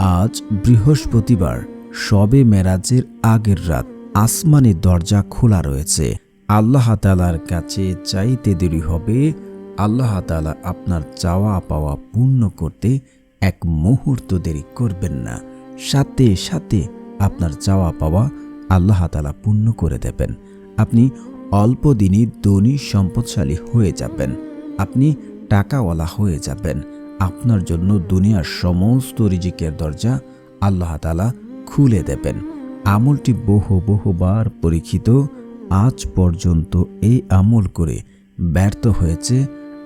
আজ বৃহস্পতিবার শবে মেরাজের আগের রাত আসমানের দরজা খোলা রয়েছে। আল্লাহ তালার কাছে চাইতে দেরি হবে। আল্লাহ তালা আপনার চাওয়া পাওয়া পূর্ণ করতে এক মুহূর্ত দেরি করবেন না। সাথে সাথে আপনার চাওয়া পাওয়া আল্লাহ তালা পূর্ণ করে দেবেন। আপনি অল্প দিনই ধনী, সম্পদশালী হয়ে যাবেন। আপনি টাকাওয়ালা হয়ে যাবেন। আপনার জন্য দুনিয়ার সমস্ত রিজিকের দরজা আল্লাহ তালা খুলে দেবেন। আমলটি বহু বহুবার পরীক্ষিত, আজ পর্যন্ত এই আমল করে ব্যর্থ হয়েছে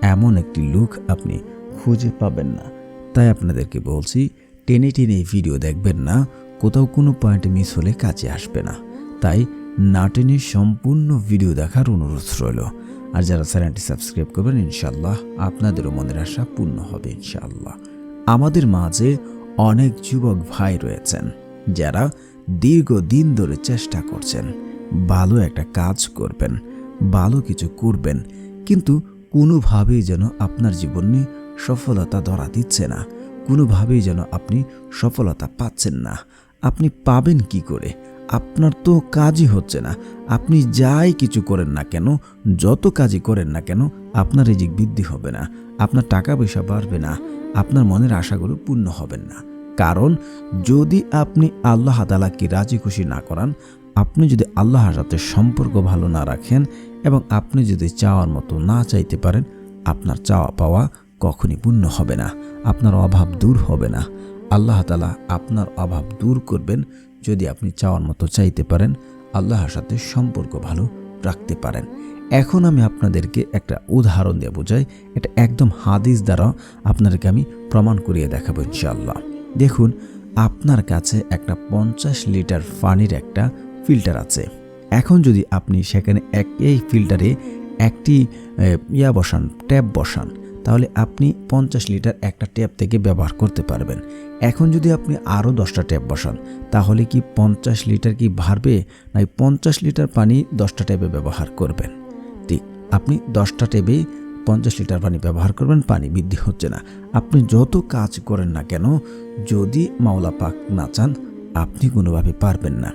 এমন একটি লোক আপনি খুঁজে পাবেন না। তাই আপনাদেরকে বলছি, টেনে টেনে ভিডিও দেখবেন না, কোথাও কোনো পয়েন্ট মিস হলে কাছে আসবে না। তাই না টেনে সম্পূর্ণ ভিডিও দেখার অনুরোধ রইল। আর যারা চ্যানেলটি সাবস্ক্রাইব করবেন ইনশাল্লাহ আপনাদেরও মনের আশা পূর্ণ হবে ইনশাল্লাহ আমাদের মাঝে অনেক যুবক ভাই রয়েছেন, যারা দীর্ঘদিন ধরে চেষ্টা করছেন, ভালো একটা কাজ করবেন, ভালো কিছু করবেন, কিন্তু কোনোভাবেই যেন আপনার জীবনে সফলতা ধরা দিচ্ছে না, কোনোভাবেই যেন আপনি সফলতা পাচ্ছেন না। আপনি পাবেন কি করে? আপনার তো কাজই হচ্ছে না। আপনি যাই কিছু করেন না কেন, যত কাজই করেন না কেন, আপনার রিজিক বৃদ্ধি হবে না, আপনার টাকা পয়সা বাড়বে না, আপনার মনের আশাগুলো পূর্ণ হবেন না। কারণ, যদি আপনি আল্লাহ তালাকে রাজি খুশি না করান, আপনি যদি আল্লাহর সাথে সম্পর্ক ভালো না রাখেন এবং আপনি যদি চাওয়ার মতো না চাইতে পারেন, আপনার চাওয়া পাওয়া কখনই পূর্ণ হবে না, আপনার অভাব দূর হবে না। আল্লাহ তালা আপনার অভাব দূর করবেন যদি আপনি চাওয়ার মতো চাইতে পারেন, আল্লাহর সাথে সম্পর্ক ভালো রাখতে পারেন। এখন আমি আপনাদেরকে একটা উদাহরণ দিয়ে বোঝাই এটা একদম হাদিস দ্বারা আপনাদেরকে আমি প্রমাণ করিয়ে দেখাবো ইনশাআল্লাহ। দেখুন, আপনার কাছে একটা পঞ্চাশ লিটার পানির একটা ফিল্টার আছে। এখন যদি আপনি সেখানে এক এই ফিল্টারে একটি ইয়া বসান ট্যাপ বসান তাহলে আপনি পঞ্চাশ লিটার একটা ট্যাপ থেকে ব্যবহার করতে পারবেন। এখন যদি আপনি আরও দশটা ট্যাপ বসান, তাহলে কি পঞ্চাশ লিটার কি বাড়বে না পঞ্চাশ লিটার পানি দশটা ট্যাপে ব্যবহার করবেন। ঠিক, আপনি দশটা ট্যাপে পঞ্চাশ লিটার পানি ব্যবহার করবেন, পানি বৃদ্ধি হচ্ছে না। আপনি যত কাজ করেন না কেন, যদি মাওলা পাক না চান, আপনি কোনোভাবে পারবেন না।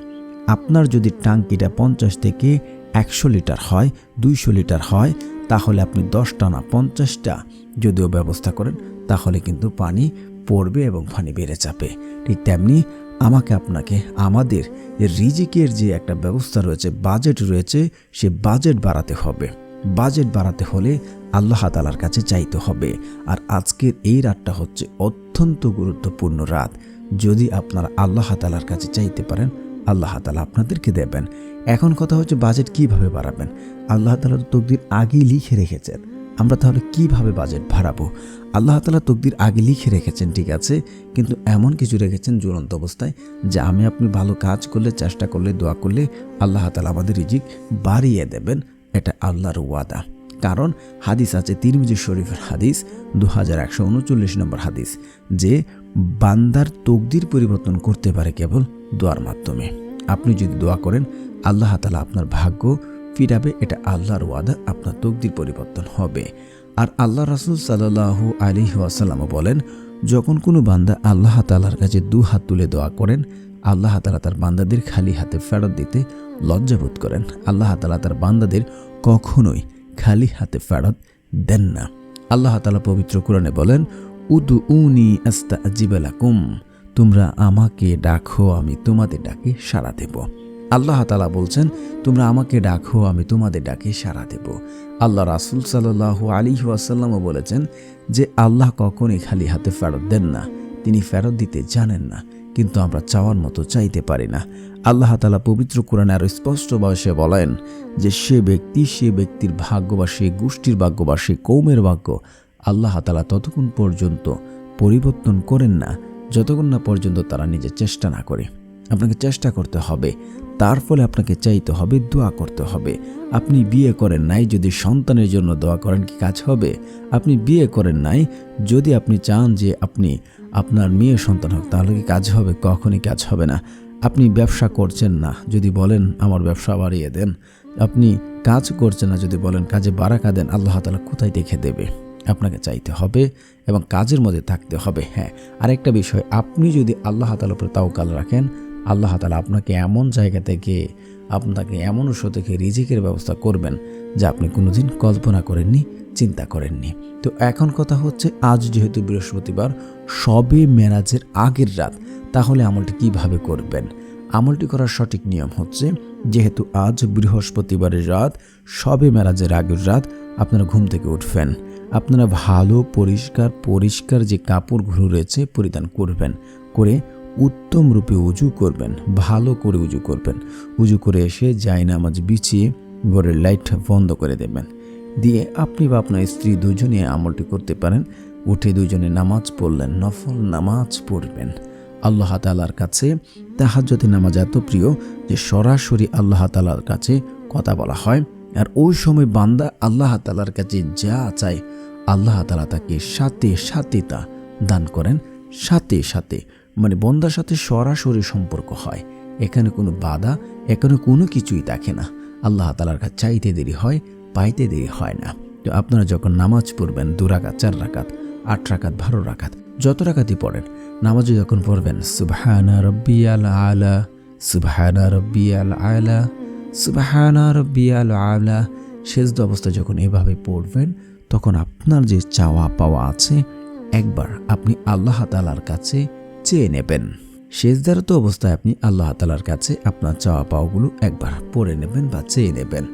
আপনার যদি টাঙ্কিটা পঞ্চাশ থেকে একশো লিটার হয়, দুইশো লিটার হয় তাহলে আপনি দশটা না পঞ্চাশটা যদিও ব্যবস্থা করেন, তাহলে কিন্তু পানি পড়বে এবং পানি বেড়ে যাবে। ঠিক তেমনি আমাকে আপনাকে, আমাদের রিজিকের যে একটা ব্যবস্থা রয়েছে, বাজেট রয়েছে, সে বাজেট বাড়াতে হবে। বাজেট বাড়াতে হলে আল্লাহ তালার কাছে চাইতে হবে। আর আজকের এই রাতটা হচ্ছে অত্যন্ত গুরুত্বপূর্ণ রাত। যদি আপনারা আল্লাহ তালার কাছে চাইতে পারেন আল্লাহ তালা আপনাদেরকে দেবেন। এখন কথা হচ্ছে বাজেট কীভাবে বাড়াবেন? আল্লাহ তালা তো তকদির আগেই লিখে রেখেছেন। আমরা তাহলে কীভাবে বাজেট বাড়াবো? আল্লাহ তালা তকদির আগে লিখে রেখেছেন, ঠিক আছে? কিন্তু এমন কিছু রেখেছেন জ্বলন্ত অবস্থায় যে আমি আপনি ভালো কাজ করলে, চেষ্টা করলে, দোয়া করলে আল্লাহ তালা আমাদের রিজিক বাড়িয়ে দেবেন। এটা আল্লাহর ওয়াদা। কারণ হাদিস আছে তিরমিজি শরীফের হাদিস দু হাজার একশো উনচল্লিশ নম্বর হাদিস, যে বান্দার তকদির পরিবর্তন করতে পারে কেবল দোয়ার মাধ্যমে। আপনি যদি দোয়া করেন, আল্লাহ তালা আপনার ভাগ্য ফিরাবে, এটা আল্লাহর ওয়াদা, আপনার তকদির পরিবর্তন হবে। আর আল্লাহ রাসুল সাল্লাহু আলী ওয়াসাল্লামও বলেন, যখন কোনো বান্দা আল্লাহ তালার কাছে দু হাত তুলে দোয়া করেন, আল্লাহ তালা তার বান্দাদের খালি হাতে ফেরত দিতে লজ্জাবোধ করেন। আল্লাহ তালা তার বান্দাদের কখনোই খালি হাতে ফেরত দেন না। আল্লাহ তালা পবিত্র কোরআনে বলেন উদু উনি আস্তা জিবেলাকুম তোমরা আমাকে ডাকো, আমি তোমাদের ডাকে সাড়া দেব। আল্লাহ তালা বলছেন, তোমরা আমাকে ডাকো, আমি তোমাদের ডাকে সাড়া দেব। আল্লাহ রাসুল সাল্লাহ আলী ওয়াসাল্লামও বলেছেন যে, আল্লাহ কখনই খালি হাতে ফেরত দেন না, তিনি ফেরত দিতে জানেন না, কিন্তু আমরা চাওয়ার মতো চাইতে পারি না। আল্লাহ তালা পবিত্র কোরআনে আরও স্পষ্ট বয়সে বলেন যে, সে ব্যক্তি, সে ব্যক্তির ভাগ্য বা সে গোষ্ঠীর ভাগ্য বা সে কৌমের ভাগ্য আল্লাহ তালা ততক্ষণ পর্যন্ত পরিবর্তন করেন না যতক্ষণ না পর্যন্ত তারা নিজের চেষ্টা না করে, আপনাকে চেষ্টা করতে হবে। তার ফলে আপনাকে চাইতে হবে, দোয়া করতে হবে। আপনি বিয়ে করেন নাই, যদি সন্তানের জন্য দোয়া করেন, কি কাজ হবে? আপনি বিয়ে করেন নাই, যদি আপনি চান যে আপনি আপনার মেয়ে সন্তান হোক, তাহলে কি কাজ হবে? কখনই কাজ হবে না। আপনি ব্যবসা করছেন না, যদি বলেন, আমার ব্যবসা বাড়িয়ে দেন। আপনি কাজ করছেন না, যদি বলেন, কাজে বারাকা দেন, আল্লাহ তালা কোথায় দেখে দেবে? আপনাকে চাইতে হবে এবং কাজের মধ্যে থাকতে হবে। হ্যাঁ আরেকটা বিষয়, আপনি যদি আল্লাহ তালার উপরে তাওকাল রাখেন, আল্লাহ তালা আপনাকে এমন জায়গা থেকে, আপনাকে এমন উৎস থেকে রিজিকের ব্যবস্থা করবেন যা আপনি কোনোদিন কল্পনা করেননি, চিন্তা করেননি। তো এখন কথা হচ্ছে, আজ যেহেতু বৃহস্পতিবার, সবে মেরাজের আগের রাত, তাহলে আমলটি কীভাবে করবেন? আমলটি করার সঠিক নিয়ম হচ্ছে, যেহেতু আজ বৃহস্পতিবারের রাত, সবে মেরাজের আগের রাত, আপনারা ঘুম থেকে উঠবেন। আপনারা ভালো, পরিষ্কার পরিষ্কার যে কাপড় কাপড়গুলো রয়েছে পরিধান করবেন। করে উত্তম রূপে উজু করবেন, ভালো করে উজু করবেন। উজু করে এসে যাই নামাজ বিছিয়ে ঘরের লাইট বন্ধ করে দেবেন। দিয়ে আপনি বা আপনার স্ত্রী দুজনে আমলটি করতে পারেন। উঠে দুজনে নামাজ পড়লেন, নফল নামাজ পড়বেন। আল্লাহ তালার কাছে তাহাজ্জতে নামাজ এত প্রিয় যে সরাসরি আল্লাহ তালার কাছে কথা বলা হয়। আর ওই সময় বান্দা আল্লাহ তালার কাছে যা চায়, আল্লাহ তালা তাকে সাথে সাথে তা দান করেন, সাথে সাথে। মানে বন্দার সাথে সরাসরি সম্পর্ক হয়। এখানে কোনো বাধা, এখানে কোনো কিছুই দেখে না। আল্লাহ তালার কাছে চাইতে দেরি হয়, পাইতে দেরি হয় না। তো আপনারা যখন নামাজ পড়বেন দু রাকাত, চার রাকাত, আট রাকাত, বারো রাকাত, যত রাকাতই পড়েন, নামাজে যখন পড়বেন, সুবহানা রব্বিয়াল আলা, সুবহানা রব্বিয়াল আলা সুবহানা রব্বিয়াল আলা। শেষ অবস্থা যখন এভাবে পড়বেন, তখন আপনার যে চাওয়া পাওয়া আছে, একবার আপনি আল্লাহ তালার কাছে চেয়ে নেবেন। শেষদারত অবস্থায় আপনি আল্লাহ তালার কাছে আপনার চাওয়া পাওয়াগুলো একবার পড়ে নেবেন বা চেয়ে নেবেন।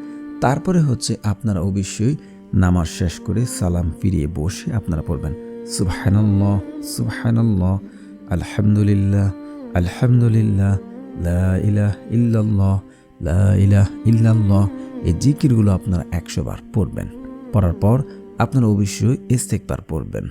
তারপরে হচ্ছে আপনারা অবশ্যই নামাজ শেষ করে সালাম ফিরিয়ে বসে আপনারা পড়বেন। সুবহানাল্লাহ সুবহানাল্লাহ, আলহামদুলিল্লাহ আলহামদুলিল্লাহ, লা ইলাহ ইল্লাল্লাহ ইল্লাল্লাহ, এই জিকিরগুলো আপনারা একশো বার পড়বেন। পড়ার পর আপনারা অবশ্যই ইস্তেকবার পড়বেন।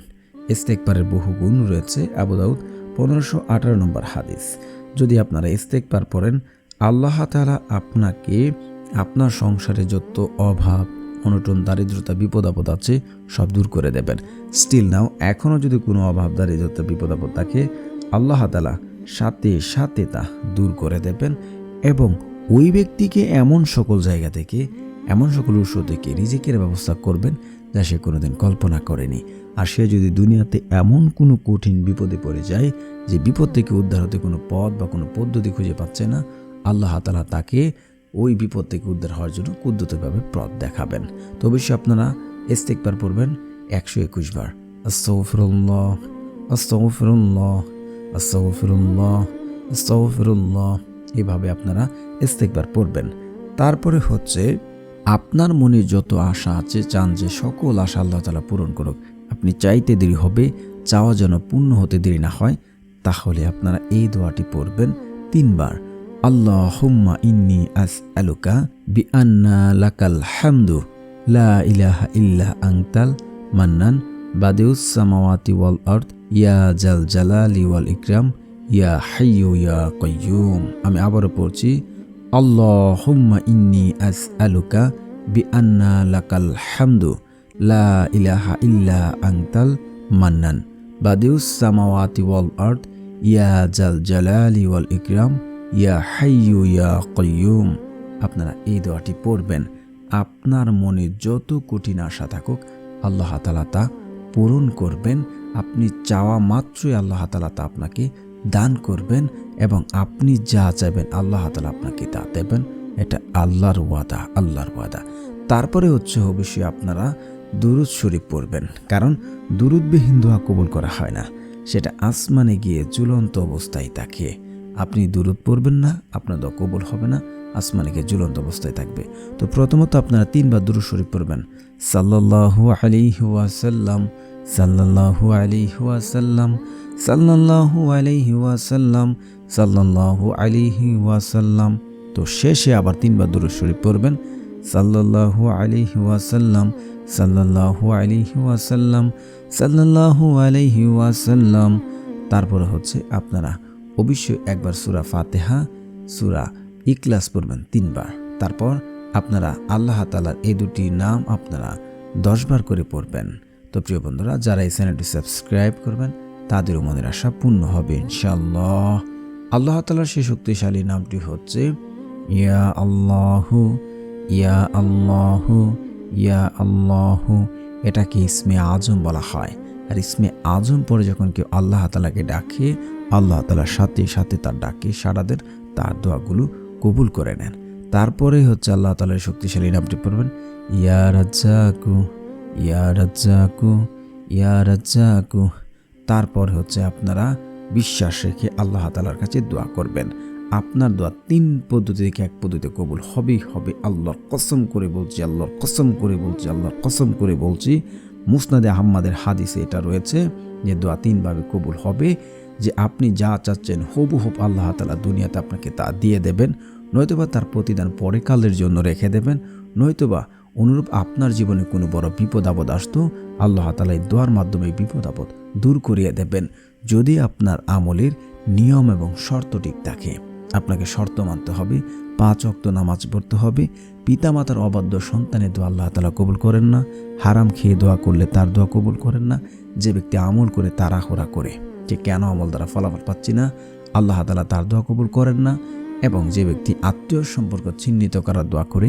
ইস্তেকবারের বহু গুণ রয়েছে আবু দাউদ, পনেরোশো আঠারো নম্বর হাদিস। যদি আপনারা ইস্তেকবার পড়েন, আল্লাহ তাআলা আপনাকে আপনার সংসারে যত অভাব, অনটন, দারিদ্রতা বিপদ আপদ আছে, সব দূর করে দেবেন। স্টিল নাও এখনও যদি কোনো অভাব, দারিদ্রতা বিপদ আপদ থাকে, আল্লাহ তালা সাথে সাথে তা দূর করে দেবেন এবং ওই ব্যক্তিকে এমন সকল জায়গা থেকে, এমন সকল উৎস থেকে রিজিকের ব্যবস্থা করবেন যা সে কোনোদিন কল্পনা করেনি। আর সে যদি দুনিয়াতে এমন কোনো কঠিন বিপদে পড়ে যায়, যে বিপদ থেকে উদ্ধার হতে কোনো পথ বা কোনো পদ্ধতি খুঁজে পাচ্ছে না, আল্লাহ তালা তাকে ওই বিপদ থেকে উদ্ধার হওয়ার জন্য কুদ্দতভাবে পথ দেখাবেন। তো অবশ্যই আপনারা ইস্তেকবার পড়বেন একশো একুশ বার। আস্তফিরুল্লাহ আস্তফিরুল্লাহ আস্তফিরুল্লাহ আস্তফিরুল্লাহ এভাবে আপনারা ইস্তেকবার পড়বেন। তারপরে হচ্ছে, আপনার মনে যত আশা আছে, চান যে সকল আশা আল্লাহ তালা পূরণ করুক। আপনি চাইতে দেরি হবে, চাওয়া যেন পূর্ণ হতে দেরি না হয়, তাহলে আপনারা এই দোয়াটি পড়বেন তিনবার। আল্লাহুম্মা ইন্নি আস আলুকা বি আন্না লাকাল হামদু, লা ইলাহা ইল্লা আংতাল মান্নান, বাদেউস সামাওয়াতি ওয়াল আর্থ ইয়া জাল জালালি ওয়াল ইকরাম ইয়া হাইয়ু ইয়া কয়্যুম আমি আবারও পড়ছি, আল্লাহুম্মা ইন্নি আস আলুকা বি আন্না লাকাল হামদু, লা ইলাহা ইল্লা আংতাল মান্নান। বাদেউস সামাওয়াতি ওয়াল আর্থ ইয়া জাল জালালি ওয়াল ইকরাম, ইয়া হাইয়ু ইয়া কয়্যুম আপনারা এই দোয়াটি পড়বেন। আপনার মনে যত কঠিন আশা থাকুক, আল্লাহ তালা তা পূরণ করবেন। আপনি চাওয়া মাত্রই আল্লাহ তালা তা আপনাকে দান করবেন এবং আপনি যা চাইবেন আল্লাহ তালা আপনাকে তা দেবেন। এটা আল্লাহর ওয়াদা আল্লাহর ওয়াদা। তারপরে হচ্ছে অবশ্যই আপনারা দুরুদ শরীফ পড়বেন। কারণ দুরুদবিহীন দোয়া কবুল করা হয় না। সেটা আসমানে গিয়ে ঝুলন্ত অবস্থায় থাকে। আপনি দূরত পড়বেন না, আপনার দোয়া কবুল হবে না, আসমানে গিয়ে ঝুলন্ত অবস্থায় থাকবে। তো প্রথমত আপনারা তিনবার দুরুদ শরীফ পড়বেন। সাল্লাল্লাহু আলাইহি ওয়াসাল্লাম, সাল্লাল্লাহু আলাইহি ওয়াসাল্লাম সাল্লাল্লাহু আলাইহি ওয়াসাল্লাম, সাল্লাল্লাহু আলিহি ওয়াসাল্লাম। তো শেষে আবার তিনবার দূর শরীফ পড়বেন। সাল্লাল্লাহু আলাইহি ওয়াসাল্লাম, সাল্লাল্লাহু আলাইহি ওয়াসাল্লাম, সাল্লাল্লাহু আলাইহি ওয়াসাল্লাম। তারপরে হচ্ছে আপনারা অবশ্যই একবার সুরা ফাতেহা, সুরা ইকলাস পড়বেন তিনবার। তারপর আপনারা আল্লাহ তালার এই দুটি নাম আপনারা দশবার করে পড়বেন। তো প্রিয় বন্ধুরা, যারা এই চ্যানেলটি সাবস্ক্রাইব করবেন তাদেরও মনের আশা পূর্ণ হবে ইনশাল্লাহ আল্লাহ তালার সেই শক্তিশালী নামটি হচ্ছে, ইয়া আল্লাহ ইয়া আল্লাহ ইয়া আল্লাহ। এটাকে ইসমে আজম বলা হয়। আর ইসমে আজম পরে যখন কেউ আল্লাহ তালাকে ডাকে, আল্লাহ তালার সাথে সাথে তার ডাকে সারাদের তার দোয়াগুলো কবুল করে নেন। তারপরে হচ্ছে আল্লাহ তালার শক্তিশালী নামটি পড়বেন, ইয়া রাজ্জাকু ইয়া রাজ্জাকু ইয়া রাজ্জাকু। তারপর হচ্ছে আপনারা বিশ্বাস রেখে আল্লাহ তালার কাছে দোয়া করবেন। আপনার দোয়া তিন পদ্ধতি থেকে এক পদ্ধতিতে কবুল হবেই হবে। আল্লাহর কসম করে বলছি, আল্লাহর কসম করে বলছি, আল্লাহর কসম করে বলছি, মুসনাদে আহম্মাদের হাদিসে এটা রয়েছে যে দোয়া তিনভাবে কবুল হবে, যে আপনি যা চাচ্ছেন হবু হব আল্লাহ তালা দুনিয়াতে আপনাকে তা দিয়ে দেবেন, নয়তোবা তার প্রতিদান পরে কালের জন্য রেখে দেবেন, নয়তোবা অনুরূপ আপনার জীবনে কোনো বড় বিপদ আপদ আসতো, আল্লাহ তালা এই দোয়ার মাধ্যমে বিপদ আপদ দূর করিয়ে দেবেন যদি আপনার আমলের নিয়ম এবং শর্ত ঠিক থাকে। আপনাকে শর্ত মানতে হবে, পাঁচ অক্ত নামাজ পড়তে হবে, পিতামাতার অবাধ্য সন্তানের দোয়া আল্লাহ তালা কবুল করেন না, হারাম খেয়ে দোয়া করলে তার দোয়া কবুল করেন না, যে ব্যক্তি আমল করে তাড়াহুড়া করে, যে কেন আমল দ্বারা ফলাফল পাচ্ছি না, আল্লাহ তালা তার দোয়া কবুল করেন না, এবং যে ব্যক্তি আত্মীয় সম্পর্ক চিহ্নিত করার দোয়া করে,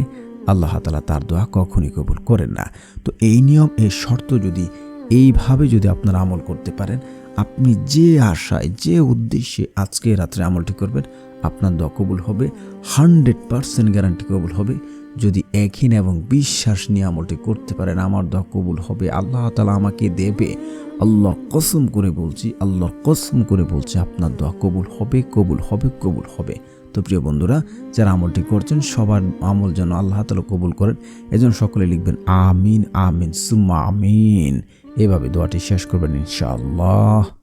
আল্লাহ তালা তার দোয়া কখনই কবুল করেন না। তো এই নিয়ম, এই শর্ত যদি এইভাবে যদি আপনারা আমল করতে পারেন, আপনি যে আশায়, যে উদ্দেশ্যে আজকে রাত্রে আমলটি করবেন, আপনার দোয়া কবুল হবে, হান্ড্রেড পারসেন্ট গ্যারান্টি কবুল হবে। যদি একই এবং বিশ্বাস নিয়ে আমলটি করতে পারেন, আমার দোয়া কবুল হবে। আল্লাহ তালা আমাকে দেবে। আল্লাহ কসম করে বলছি আল্লাহর কসম করে বলছি, আপনার দোয়া কবুল হবে কবুল হবে কবুল হবে। তো প্রিয় বন্ধুরা, যারা আমলটি করছেন, সবার আমল যেন আল্লাহ তালা কবুল করেন। এজন সকলে লিখবেন, আমিন আমিন, সুম্মা আমিন। এভাবে দোয়াটি শেষ করবেন ইনশাআল্লাহ।